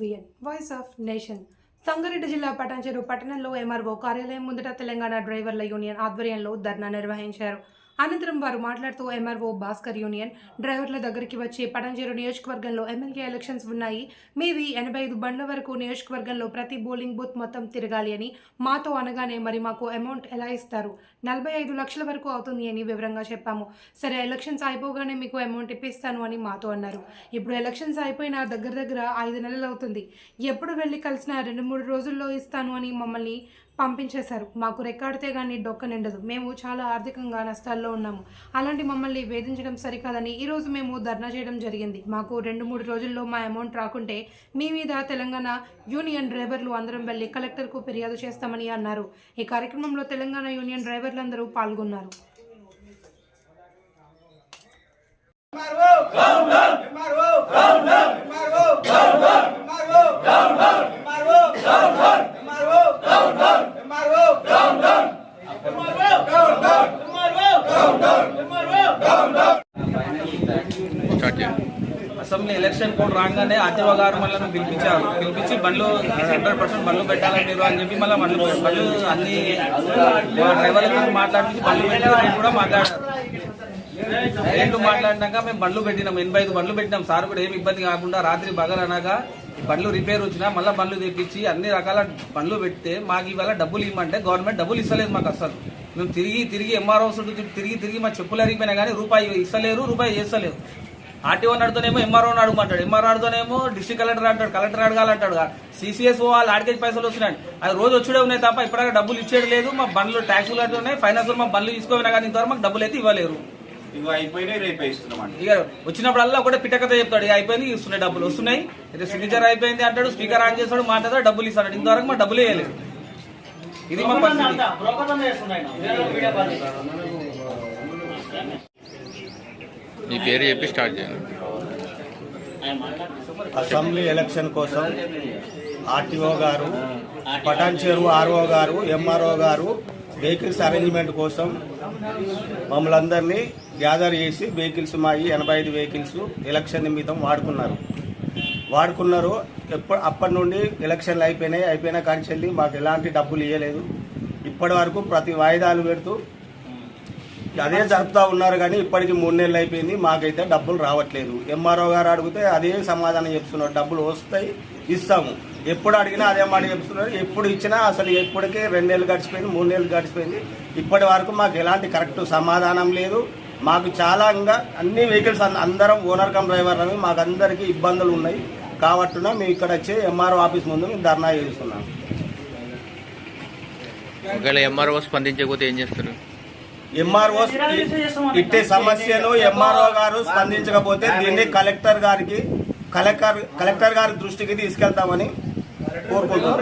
VN voice of nation. Sangareddy జిల్లా పటాన్చెరు పట్టణంలో MRO కార్యాలయం ముందట తెలంగాణ డ్రైవర్ల యూనియన్ ఆధ్వర్యంలో ధర్నా నిర్వహించారు. అనంతరం వారు మాట్లాడుతూ ఎంఆర్ఓ భాస్కర్ యూనియన్ డ్రైవర్ల దగ్గరికి వచ్చి పడంజీరు నియోజకవర్గంలో ఎమ్మెల్యే ఎలక్షన్స్ ఉన్నాయి. మీవి ఎనభై ఐదు బండ్ల వరకు నియోజకవర్గంలో ప్రతి బౌలింగ్ బూత్ మొత్తం తిరగాలి అని మాతో అనగానే మరి మాకు అమౌంట్ ఎలా ఇస్తారు? నలభై ఐదు లక్షల వరకు అవుతుంది అని వివరంగా చెప్పాము. సరే ఎలక్షన్స్ అయిపోగానే మీకు అమౌంట్ ఇప్పిస్తాను అని మాతో అన్నారు. ఇప్పుడు ఎలక్షన్స్ అయిపోయిన దగ్గర దగ్గర ఐదు నెలలు అవుతుంది. ఎప్పుడు వెళ్ళి కలిసినా రెండు మూడు రోజుల్లో ఇస్తాను అని మమ్మల్ని పంపించేశారు. మాకు రెక్కాడితే కానీ డొక్క నిండదు. మేము చాలా ఆర్థికంగా నష్టాల్లో ఉన్నాము. అలాంటి మమ్మల్ని వేధించడం సరికాదని ఈరోజు మేము ధర్నా చేయడం జరిగింది. మాకు రెండు మూడు రోజుల్లో మా అమౌంట్ రాకుంటే మీ మీద తెలంగాణ యూనియన్ డ్రైవర్లు అందరం వెళ్ళి కలెక్టర్కు ఫిర్యాదు చేస్తామని అన్నారు. ఈ కార్యక్రమంలో తెలంగాణ యూనియన్ డ్రైవర్లందరూ పాల్గొన్నారు. స్టార్ట్ అసెంబ్లీ ఎలక్షన్ కోడ్ రాగానే ఆర్టీఓ గారు మళ్ళీ పిలిపించారు. పిలిపించి బండ్లు హండ్రెడ్ పర్సెంట్ బండ్లు పెట్టాలని మీరు అని చెప్పి మళ్ళీ బండ్లు బండ్లు అన్ని మా డ్రైవర్లతో మాట్లాడించి బండ్లు పెట్టి కూడా మాట్లాడారు. ఏంటి మాట్లాడినాక మేము బండ్లు పెట్టినాం ఎనభై ఐదు బండ్లు పెట్టినాం. సార్ కూడా ఏమి ఇబ్బంది కాకుండా రాత్రి బగలనగా బండ్లు రిపేర్ వచ్చినా మళ్ళీ బండ్లు తెప్పించి అన్ని రకాల బండ్లు పెడితే మాకు ఇవాళ డబ్బులు ఇవ్వమంటే గవర్నమెంట్ డబ్బులు ఇస్తలేదు మాకు అసలు మేము తిరిగి తిరిగి ఎంఆర్ఓ తిరిగి తిరిగి మా చెప్పులు అరిగిపోయినా కానీ రూపాయి ఇస్తలేరు రూపాయి చేస్తలేరు. ఆర్టీఓ అడుగుతానేమో ఎంఆర్ఓ అడుగుమంటాడు ఎంఆర్ఓ అడుగుతానేమో డిస్ట్రిక్ట్ కలెక్టర్ అంటాడు కలెక్టర్ అడగాలంటాడు సిసిఎస్ వాళ్ళు ఆడికేజ్ పైసలు వస్తున్నాయి అది రోజు వచ్చేడే ఉన్నాయి తప్ప ఇప్పటిదాకా డబ్బులు ఇచ్చేది లేదు. మా బండ్లు ట్యాక్సులు ఉన్నాయి. ఫైనాన్స్ మా బండ్లు తీసుకోపోయినా కానీ ఇంతవరకు మాకు డబ్బులు అయితే ఇవ్వలేరు. ఇక వచ్చినప్పుడల్లా ఒకటే పిట్టకథ చెప్తాడు. ఇక అయిపోయింది ఇస్తున్నాయి డబ్బులు వస్తున్నాయి. అయితే సిగ్నేచర్ అయిపోయింది అంటాడు. స్పీకర్ ఆన్ చేస్తాడు మాట్లాడతాడు డబ్బులు ఇస్తాడు. ఇంతవరకు మా డబ్బులు వేయలేదు ఇది మా పరిస్థితి. మీ పేరు చెప్పి స్టార్ట్ చేయండి. అసెంబ్లీ ఎలక్షన్ కోసం ఆర్టీఓ గారు పటాన్ చెరువు ఆర్ఓ గారు ఎంఆర్ఓ గారు వెహికల్స్ అరేంజ్మెంట్ కోసం మమ్మల్ని అందరినీ గ్యాదర్ చేసి వెహికల్స్ మా ఎనభై ఐదు వెహికల్స్ ఎలక్షన్ నిమిత్తం వాడుకున్నారు. వాడుకున్నారు ఎప్పుడు అప్పటి నుండి ఎలక్షన్లు అయిపోయినాయి అయిపోయిన కాంచెల్లి మాకు ఎలాంటి డబ్బులు ఇవ్వలేదు ఇప్పటి వరకు ప్రతి వాయిదాలు పెడుతూ అదే జరుపుతా ఉన్నారు కానీ ఇప్పటికి మూడు నెలలు అయిపోయింది. మాకైతే డబ్బులు రావట్లేదు. ఎంఆర్ఓ గారు అడిగితే అదే సమాధానం చెప్తున్నారు. డబ్బులు వస్తాయి ఇస్తాము. ఎప్పుడు అడిగినా అదే మాట చెప్తున్నారు. ఎప్పుడు ఇచ్చినా అసలు ఎప్పటికే రెండు నెలలు గడిచిపోయింది మూడు నెలలు గడిచిపోయింది. ఇప్పటి వరకు మాకు ఎలాంటి కరెక్ట్ సమాధానం లేదు. మాకు చాలా ఇంకా అన్ని వెహికల్స్ అందరం ఓనర్ కమ్ డ్రైవర్ అని మాకు అందరికీ ఇబ్బందులు ఉన్నాయి. కాబట్టున మేము ఇక్కడ వచ్చి ఎంఆర్ఓ ఆఫీస్ ముందు మేము ధర్నా చేస్తున్నాం. ఒకవేళ ఎంఆర్ఓ స్పందించకపోతే ఏం చేస్తారు? ఎంఆర్ఓ ఇట్టే సమస్యను ఎంఆర్ఓ గారు స్పందించకపోతే దీన్ని కలెక్టర్ గారికి కలెక్టర్ కలెక్టర్ గారి దృష్టికి తీసుకెళ్తామని కోరుకుంటున్నాం.